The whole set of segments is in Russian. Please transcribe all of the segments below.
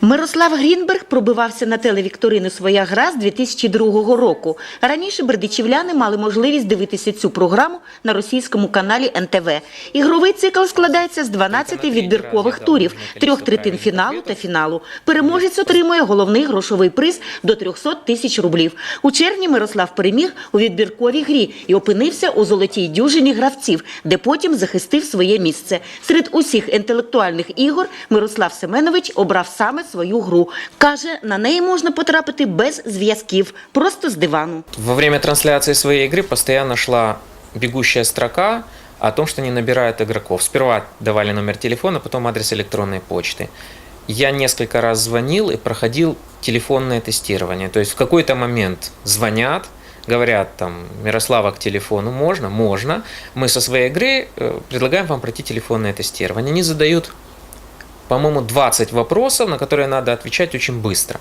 Мирослав Грінберг пробивався на телевікторину Своя гра з 2002 року. Раніше бердичівляни мали можливість дивитися цю програму на російському каналі НТВ. Ігровий цикл складається з 12 відбіркових турів, трьох третин фіналу та фіналу. Переможець отримує головний грошовий приз до 300 тисяч рублів. У червні Мирослав переміг у відбірковій грі і опинився у золотій дюжині гравців, де потім захистив своє місце. Серед усіх інтелектуальних ігор Мирослав Семенович обрав саме свою гру. Каже, на неї можна потрапити без зв'язків, просто з дивану. Во время трансляции своей игры постоянно шла бегущая строка о том, что не набирают игроков. Сперва давали номер телефона, потом адрес электронной почты. Я несколько раз звонил и проходил телефонное тестирование. То есть в какой-то момент звонят, говорят там, Мирослава к телефону можно? Можно. Мы со своей игры э, предлагаем вам пройти телефонное тестирование. Они задают, по-моему, 20 вопросов, на которые надо отвечать очень быстро.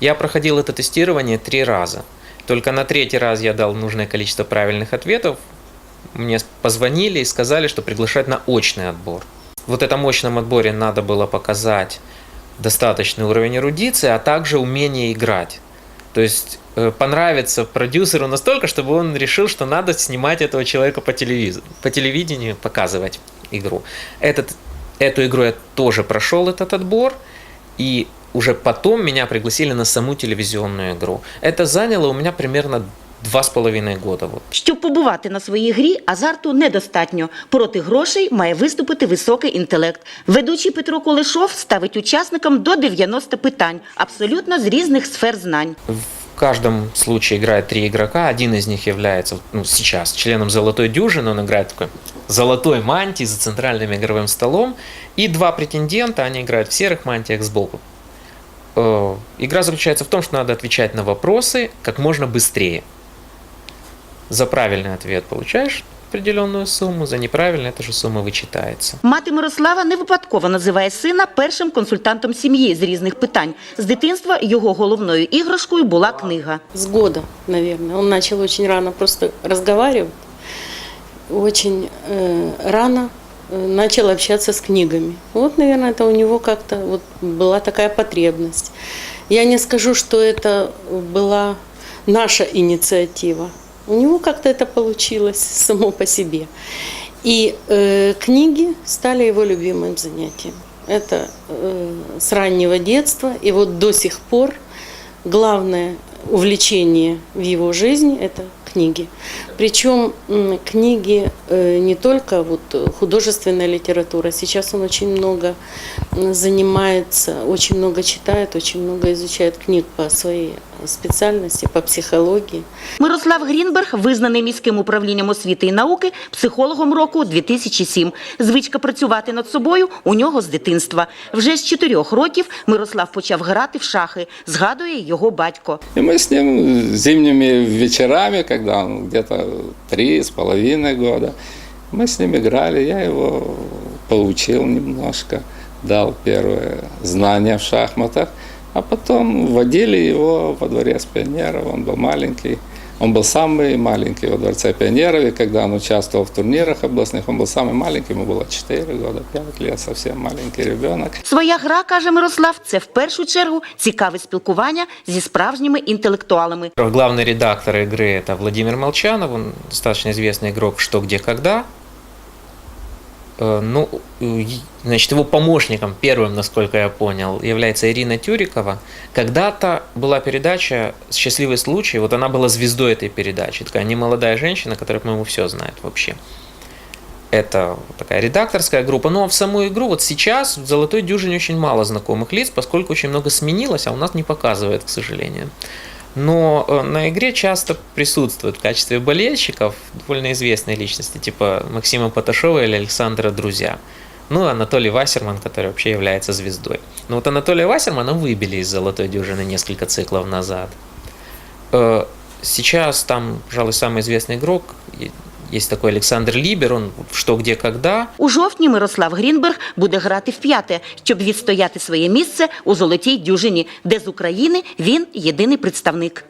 Я проходил это тестирование три раза. Только на третий раз я дал нужное количество правильных ответов. Мне позвонили и сказали, что приглашать на очный отбор. Вот этом очном отборе надо было показать достаточный уровень эрудиции, а также умение играть. То есть э, понравится продюсеру настолько, чтобы он решил, что надо снимать этого человека по телевизору, по телевидению, показывать игру. Этот, эту игру я тоже прошел этот отбор, и уже потом меня пригласили на саму телевизионную игру. Это заняло у меня примерно два с половиной года. Вот. Щоб побувати на своїй грі, азарту недостатньо. Проти грошей має виступити високий інтелект. Ведучий Петро Колешов ставить учасникам до 90 питань, абсолютно з різних сфер знань. Каждом случае играет три игрока. Один из них является ну, сейчас членом золотой дюжины. Он играет такой золотой мантии за центральным игровым столом. И два претендента, они играют в серых мантиях сбоку. Э, Игра заключается в том, что надо отвечать на вопросы как можно быстрее. За правильный ответ получаешь определенную сумму, за неправильный эта же сумма вычитается. Мати Мирослава не випадково називає сина першим консультантом сім'ї з різних питань. З дитинства його головною іграшкою була книга. с года, наверное. Он начал очень рано просто разговаривать, очень э, рано э, начал общаться с книгами. Вот, наверное, это у него как-то вот была такая потребность. Я не скажу, что это была наша инициатива. У него как-то это получилось само по себе. И э, книги стали его любимым занятием. Это э, с раннего детства, и вот до сих пор главное увлечение в его жизни – это книги. Причем м, книги э, не только вот э, художественная литература. Сейчас он очень много занимается, очень много читает, очень много изучает книг по своей специальности, по психологии. Мирослав Грінберг визнаний міським управлінням освіти і науки психологом року 2007. Звичка працювати над собою у нього з дитинства. Вже з чотирьох років Мирослав почав грати в шахи, згадує його батько. И мы с ним зимними вечерами, когда он где-то три с половиной года, мы с ним играли, я его поучил немножко, дал первые знания в шахматах, а потом водили его во дворец пионеров, он был маленький, он был самый маленький во дворце пионеров, и когда он участвовал в турнирах областных, он был самый маленький, ему было 4 года, 5 лет, совсем маленький ребенок. Своя гра, каже Мирослав, це в першу чергу цікаве спілкування зі справжніми інтелектуалами. Главный редактор игры это Владимир Молчанов, он достаточно известный игрок «Что, где, когда». Э, Ну, э, значит, его помощником, первым, насколько я понял, является Ирина Тюрикова. Когда-то была передача «Счастливый случай», вот она была звездой этой передачи. Такая немолодая женщина, которая, по-моему, все знает вообще. Это такая редакторская группа. Ну а в саму игру вот сейчас в «Золотой дюжине» очень мало знакомых лиц, поскольку очень много сменилось, а у нас не показывает, к сожалению. Но э, на игре часто присутствуют в качестве болельщиков довольно известные личности, типа Максима Поташова или Александра Друзья. Ну, Анатолий Вассерман, который вообще является звездой. Но вот Анатолия Вассермана выбили из «Золотой дюжины» несколько циклов назад. Э, Сейчас там, пожалуй, самый известный игрок, есть такой Александр Лібер, он в «Что, где, когда», У жовтні Мирослав Грінберг буде грати вп'яте, щоб відстояти своє місце у золотій дюжині, де з України він єдиний представник.